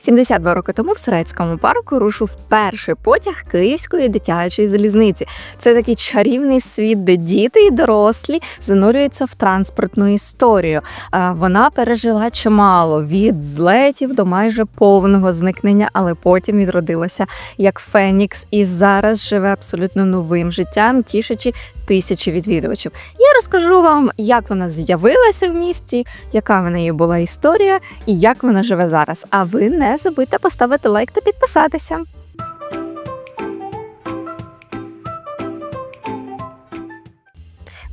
72 роки тому в Сирецькому парку рушив перший потяг Київської дитячої залізниці. Це такий чарівний світ, де діти і дорослі занурюються в транспортну історію. Вона пережила чимало від злетів до майже повного зникнення, але потім відродилася як Фенікс і зараз живе абсолютно новим життям, тішачи тисячі відвідувачів. Я розкажу вам, як вона з'явилася в місті, яка в неї була історія і як вона живе зараз. А ви не забудьте поставити лайк та підписатися.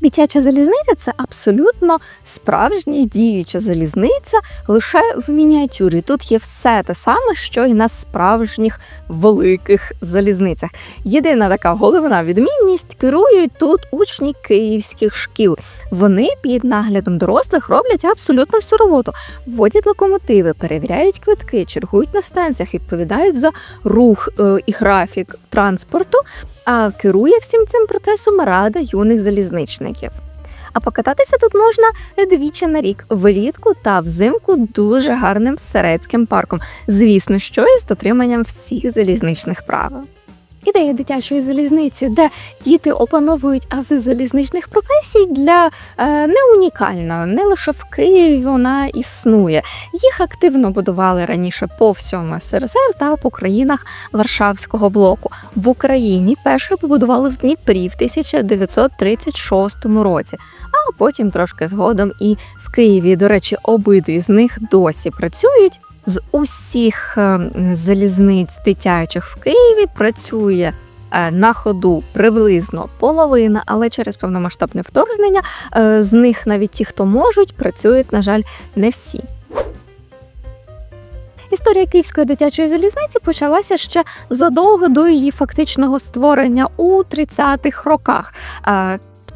Дитяча залізниця це абсолютно справжня діюча залізниця лише в мініатюрі. Тут є все те саме, що і на справжніх великих залізницях. Єдина така головна відмінність керують тут учні київських шкіл. Вони під наглядом дорослих роблять абсолютно всю роботу. Вводять локомотиви, перевіряють квитки, чергують на станціях, відповідають за рух е, і графік транспорту. А керує всім цим процесом рада юних залізничників. А покататися тут можна двічі на рік влітку та взимку дуже гарним середським парком. Звісно, що із дотриманням всіх залізничних правил. Ідея дитячої залізниці, де діти опановують ази залізничних професій, для е, не унікальна. Не лише в Києві вона існує. Їх активно будували раніше по всьому СРСР та по країнах Варшавського блоку. В Україні перше побудували в Дніпрі в 1936 році, а потім трошки згодом і в Києві. До речі, обидві з них досі працюють. З усіх е, залізниць дитячих в Києві працює е, на ходу приблизно половина, але через повномасштабне вторгнення е, з них навіть ті, хто можуть, працюють, на жаль, не всі. Історія Київської дитячої залізниці почалася ще задовго до її фактичного створення у 30-х роках.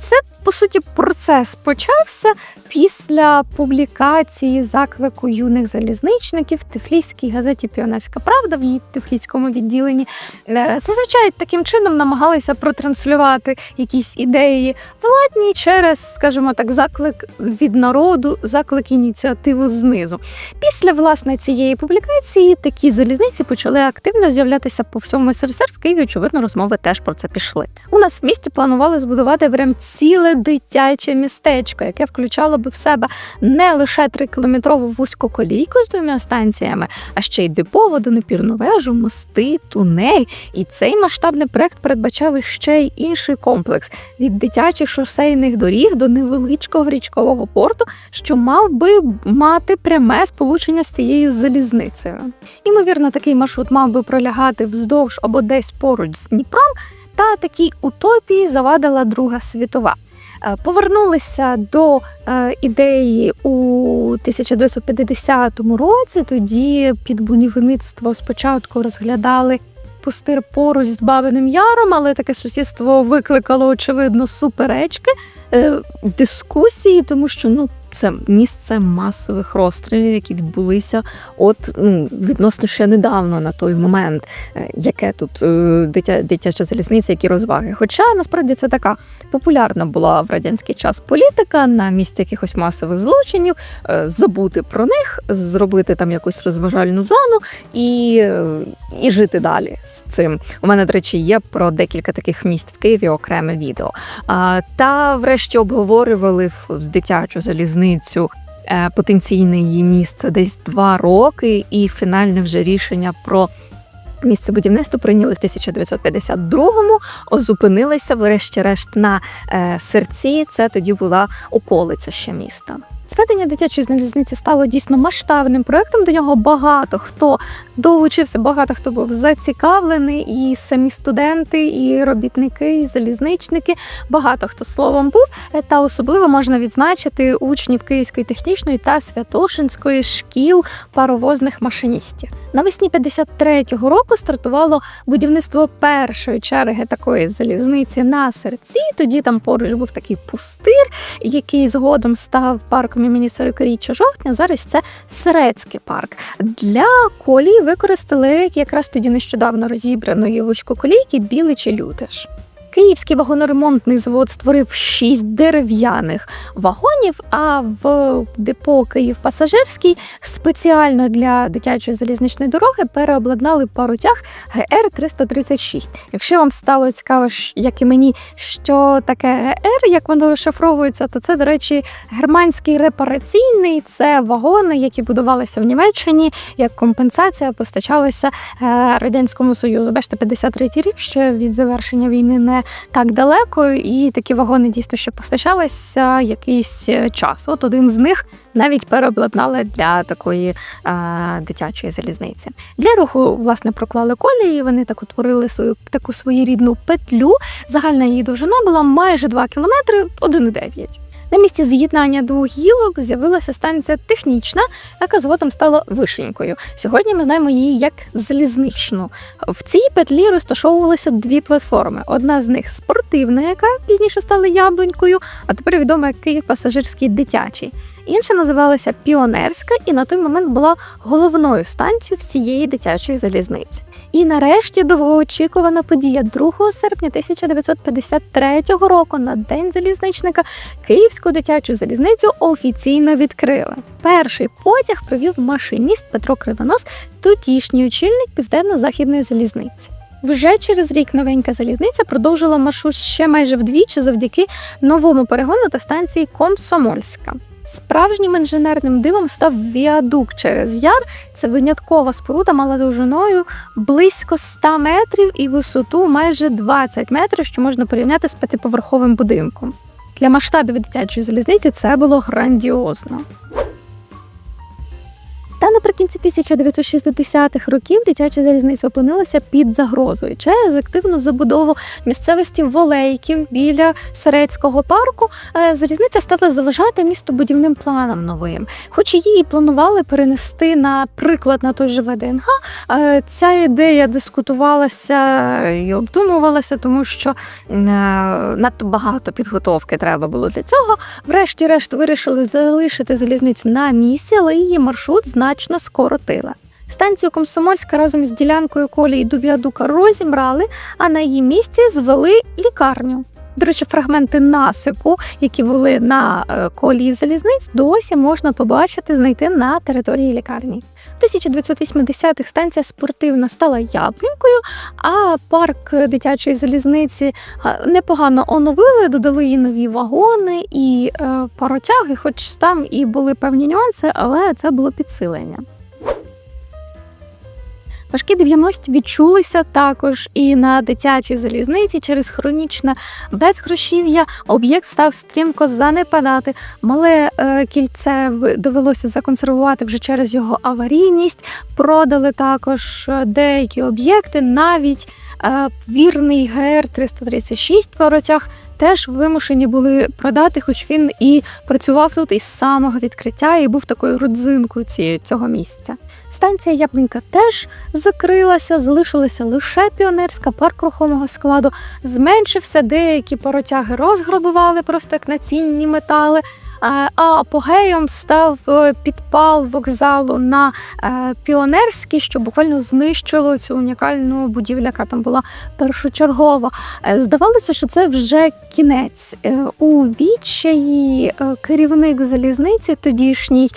Це по суті процес почався після публікації заклику юних залізничників в Тифліській газеті Піонерська Правда в її тифліському відділенні. Е, Зазвичай таким чином намагалися протранслювати якісь ідеї владні через, скажімо так, заклик від народу, заклик ініціативу знизу. Після власне цієї публікації такі залізниці почали активно з'являтися по всьому СРСР. В Києві, очевидно, розмови теж про це пішли. У нас в місті планували збудувати прям ціле дитяче містечко, яке включало би в себе не лише трикілометрову вузьку колійку з двома станціями, а ще й депо, водонапірну вежу, мости, тунель. І цей масштабний проект передбачав іще й інший комплекс від дитячих шосейних доріг до невеличкого річкового порту, що мав би мати пряме сполучення з цією залізницею. Імовірно, такий маршрут мав би пролягати вздовж або десь поруч з Дніпром, та такій утопії завадила Друга світова. Е, Повернулися до е, ідеї у 1950 році. Тоді під будівництво спочатку розглядали пустир поруч з Бабиним Яром, але таке сусідство викликало очевидно суперечки, е, дискусії, тому що ну. Це місце масових розстрілів, які відбулися от ну, відносно ще недавно на той момент, е, яке тут е, дитя, дитяча залізниця, які розваги. Хоча насправді це така популярна була в радянський час політика на місці якихось масових злочинів, е, забути про них, зробити там якусь розважальну зону і, і жити далі з цим. У мене, до речі, є про декілька таких місць в Києві окреме відео. Та врешті обговорювали в дитячу залізницю. Е, Потенційне її місце десь два роки, і фінальне вже рішення про місце будівництва прийняли в 1952-му, зупинилися врешті-решт на е, серці. Це тоді була околиця ще міста. Зведення дитячої залізниці стало дійсно масштабним проектом. До нього багато хто долучився, багато хто був зацікавлений, і самі студенти, і робітники, і залізничники. Багато хто словом був. Та особливо можна відзначити учнів Київської технічної та Святошинської шкіл паровозних машиністів. Навесні 53-го року стартувало будівництво першої черги такої залізниці на серці. Тоді там поруч був такий пустир, який згодом став парком імені 40-річчя жовтня. Зараз це Серецький парк. Для колії використали якраз тоді нещодавно розібраної вузькоколійки білий чи лютиш. Київський вагоноремонтний завод створив шість дерев'яних вагонів, а в депо Київ Пасажирський спеціально для дитячої залізничної дороги переобладнали паротяг ГР 336. Якщо вам стало цікаво, як і мені, що таке ГР, як воно розшифровується, то це, до речі, германський репараційний це вагони, які будувалися в Німеччині як компенсація, постачалися е, радянському союзу. Бачите, 53-й рік ще від завершення війни не так далеко, і такі вагони дійсно ще постачалися якийсь е, час. От один з них навіть переобладнали для такої е, дитячої залізниці. Для руху власне проклали колії. Вони так утворили свою таку своєрідну петлю. Загальна її довжина була майже 2 кілометри, 1,9. На місці з'єднання двох гілок з'явилася станція технічна, яка згодом стала вишенькою. Сьогодні ми знаємо її як залізничну. В цій петлі розташовувалися дві платформи. Одна з них спортивна, яка пізніше стала яблунькою, а тепер відома як Київ пасажирський дитячий. Інша називалася Піонерська і на той момент була головною станцією всієї дитячої залізниці. І нарешті довгоочікувана подія 2 серпня 1953 року на День залізничника Київську дитячу залізницю офіційно відкрили. Перший потяг провів машиніст Петро Кривонос, тодішній очільник південно-західної залізниці. Вже через рік новенька залізниця продовжила маршрут ще майже вдвічі завдяки новому перегону та станції Комсомольська. Справжнім інженерним дивом став віадук через яр. Це виняткова споруда мала довжиною близько 100 метрів і висоту майже 20 метрів, що можна порівняти з п'ятиповерховим будинком. Для масштабів дитячої залізниці це було грандіозно. Наприкінці 1960-х років дитяча залізниця опинилася під загрозою через активну забудову місцевості Волейків біля Серецького парку. е, Залізниця стала заважати містобудівним планам новим. Хоч її планували перенести, наприклад, на той же ВДНГ, е, ця ідея дискутувалася і обдумувалася, тому що е, надто багато підготовки треба було для цього. Врешті-решт вирішили залишити залізницю на місці, але її маршрут значно скоротили. Станцію Комсомольська разом з ділянкою колії до віадука розібрали, а на її місці звели лікарню. До речі, фрагменти насипу, які були на е, колії залізниць, досі можна побачити, знайти на території лікарні. В 1980-х станція спортивна стала яблунькою, а парк дитячої залізниці е, непогано оновили, додали їй нові вагони і е, паротяги, хоч там і були певні нюанси, але це було підсилення. Важкі 90-ті відчулися також і на дитячій залізниці через хронічне безгрошів'я об'єкт став стрімко занепадати. Мале е, кільце в- довелося законсервувати вже через його аварійність. Продали також е, деякі об'єкти, навіть е, вірний ГР 336 поротяг теж вимушені були продати, хоч він і працював тут із самого відкриття і був такою родзинкою цього місця. Станція Яблунька теж закрилася, залишилася лише піонерська парк рухомого складу. Зменшився, деякі паротяги розграбували просто як на цінні метали. А апогеєм став е, підпал вокзалу на е, піонерський, що буквально знищило цю унікальну будівлю, яка там була першочергова. Е, Здавалося, що це вже кінець. У відчаї керівник залізниці тодішній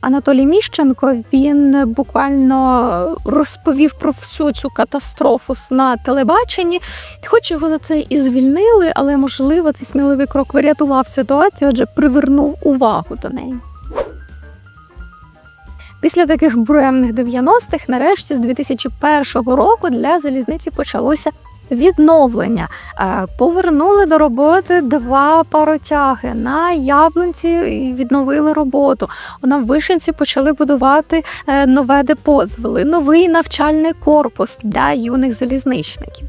Анатолій Міщенко він буквально розповів про всю цю катастрофу на телебаченні. Хоч його за це і звільнили, але можливо цей сміливий крок врятував ситуацію, адже привернув увагу до неї. Після таких буремних 90-х, нарешті, з 2001 року для залізниці почалося відновлення. Е, Повернули до роботи два паротяги на яблунці і відновили роботу. На вишенці почали будувати е, нове депо, звели новий навчальний корпус для юних залізничників.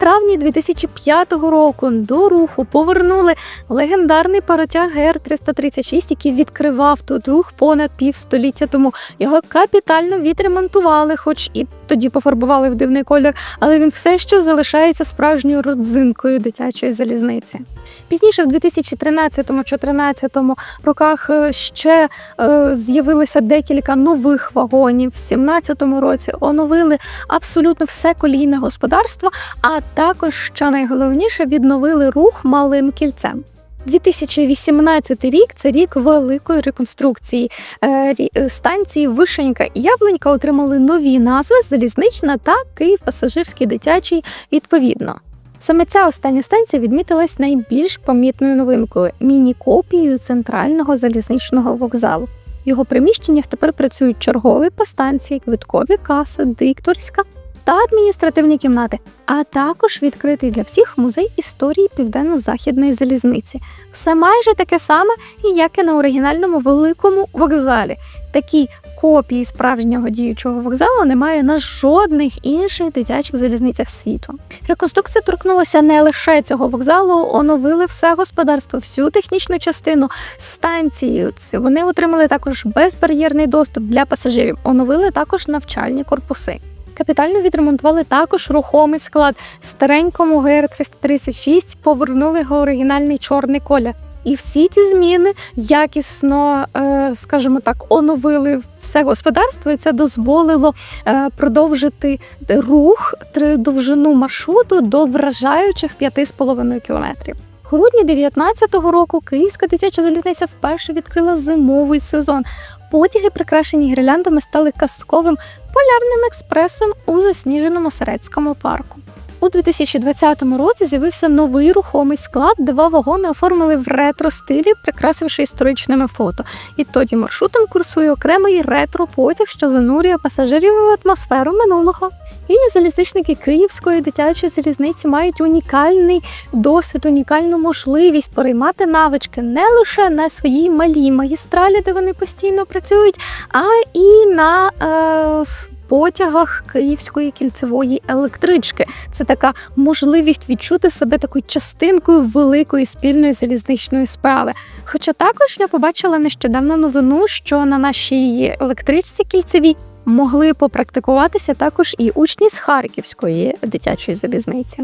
Травні 2005 року до руху повернули легендарний паротяг ГР-336, який відкривав тут рух понад півстоліття тому. Його капітально відремонтували, хоч і тоді пофарбували в дивний колір, але він все ще залишається справжньою родзинкою дитячої залізниці. Пізніше, в 2013-2014 роках, е, ще е, з'явилося декілька нових вагонів. В 2017 році оновили абсолютно все колійне господарство, а також, що найголовніше, відновили рух малим кільцем. 2018 рік це рік великої реконструкції. Е, е, Станції Вишенька і Яблонька отримали нові назви залізнична та Київ пасажирський дитячий відповідно. Саме ця остання станція відмітилась найбільш помітною новинкою міні-копією центрального залізничного вокзалу. В його приміщеннях тепер працюють чергові по станції, квиткові каси, дикторська та адміністративні кімнати, а також відкритий для всіх музей історії південно-західної залізниці. Все майже таке саме, як і на оригінальному великому вокзалі. Такі копії справжнього діючого вокзалу немає на жодних інших дитячих залізницях світу. Реконструкція торкнулася не лише цього вокзалу, оновили все господарство, всю технічну частину станції. Вони отримали також безбар'єрний доступ для пасажирів. Оновили також навчальні корпуси. Капітально відремонтували також рухомий склад. Старенькому ГР 336 повернули його оригінальний чорний колір. І всі ті зміни якісно, е, скажімо так, оновили все господарство, і це дозволило е, продовжити рух довжину маршруту до вражаючих 5,5 кілометрів. Грудні 2019 року Київська дитяча залізниця вперше відкрила зимовий сезон. Потяги, прикрашені гірляндами, стали казковим полярним експресом у засніженому Середському парку. У 2020 році з'явився новий рухомий склад, два вагони оформили в ретро-стилі, прикрасивши історичними фото. І тоді маршрутом курсує окремий ретро-потяг, що занурює пасажирів в атмосферу минулого. Юні залізничники Київської дитячої залізниці мають унікальний досвід, унікальну можливість переймати навички не лише на своїй малій магістралі, де вони постійно працюють, а і на е, потягах Київської кільцевої електрички. Це така можливість відчути себе такою частинкою великої спільної залізничної справи. Хоча також я побачила нещодавно новину, що на нашій електричці кільцевій могли попрактикуватися також і учні з Харківської дитячої залізниці.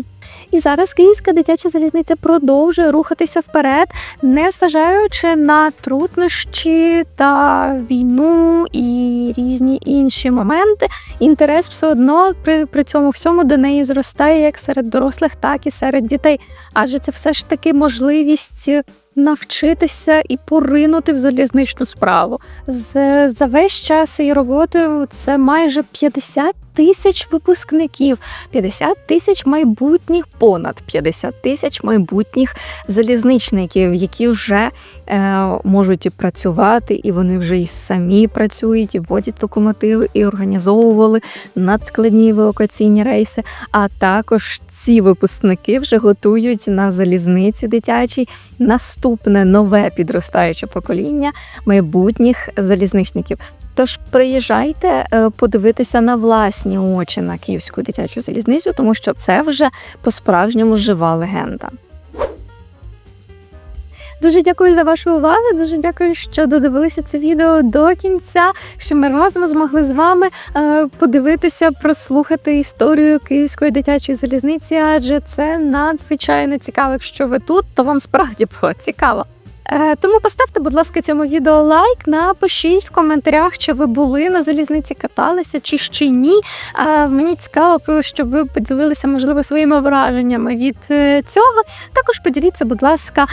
І зараз Київська дитяча залізниця продовжує рухатися вперед, незважаючи на труднощі та війну і різні інші моменти. Інтерес все одно при, при цьому всьому до неї зростає як серед дорослих, так і серед дітей. Адже це все ж таки можливість навчитися і поринути в залізничну справу. За весь час її роботи це майже 50 тисяч випускників, 50 тисяч майбутніх, понад 50 тисяч майбутніх залізничників, які вже е, можуть і працювати, і вони вже і самі працюють, і водять локомотиви, і організовували надскладні евакуаційні рейси. А також ці випускники вже готують на залізниці дитячій наступне нове підростаюче покоління майбутніх залізничників. Тож приїжджайте е, подивитися на власні очі на київську дитячу залізницю, тому що це вже по-справжньому жива легенда. Дуже дякую за вашу увагу. Дуже дякую, що додивилися це відео до кінця. Що ми разом змогли з вами е, подивитися, прослухати історію Київської дитячої залізниці, адже це надзвичайно цікаво. Якщо ви тут, то вам справді було цікаво. Е, Тому поставте, будь ласка, цьому відео лайк, напишіть в коментарях, чи ви були на залізниці, каталися чи ще ні. Е, Мені цікаво, щоб ви поділилися, можливо, своїми враженнями від е, цього. Також поділіться, будь ласка,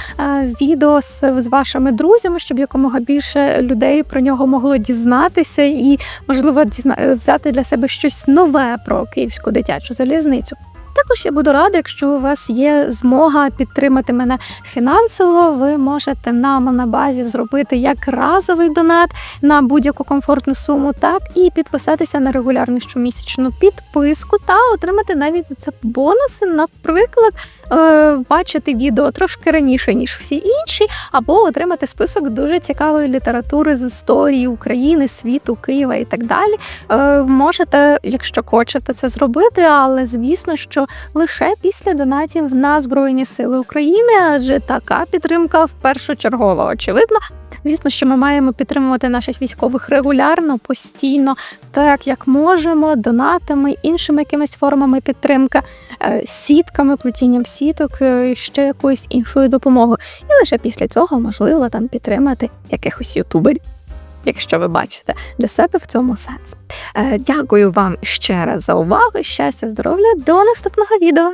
відео з вашими друзями, щоб якомога більше людей про нього могло дізнатися і, можливо, взяти для себе щось нове про київську дитячу залізницю. Також я буду рада, якщо у вас є змога підтримати мене фінансово. Ви можете нам на монобазі зробити як разовий донат на будь-яку комфортну суму, так і підписатися на регулярну щомісячну підписку та отримати навіть за це бонуси, наприклад, е, бачити відео трошки раніше ніж всі інші, або отримати список дуже цікавої літератури з історії України, світу, Києва і так далі. Е, можете, якщо хочете це зробити, але звісно, що лише після донатів на Збройні Сили України, адже така підтримка впершочергова, очевидно. Звісно, що ми маємо підтримувати наших військових регулярно, постійно, так як можемо, донатами, іншими якимись формами підтримки, е, сітками, плетінням сіток, е, ще якоюсь іншою допомогою. І лише після цього можливо там підтримати якихось ютуберів. Якщо ви бачите для себе в цьому сенс. Е, Дякую вам ще раз за увагу. Щастя, здоров'я. До наступного відео.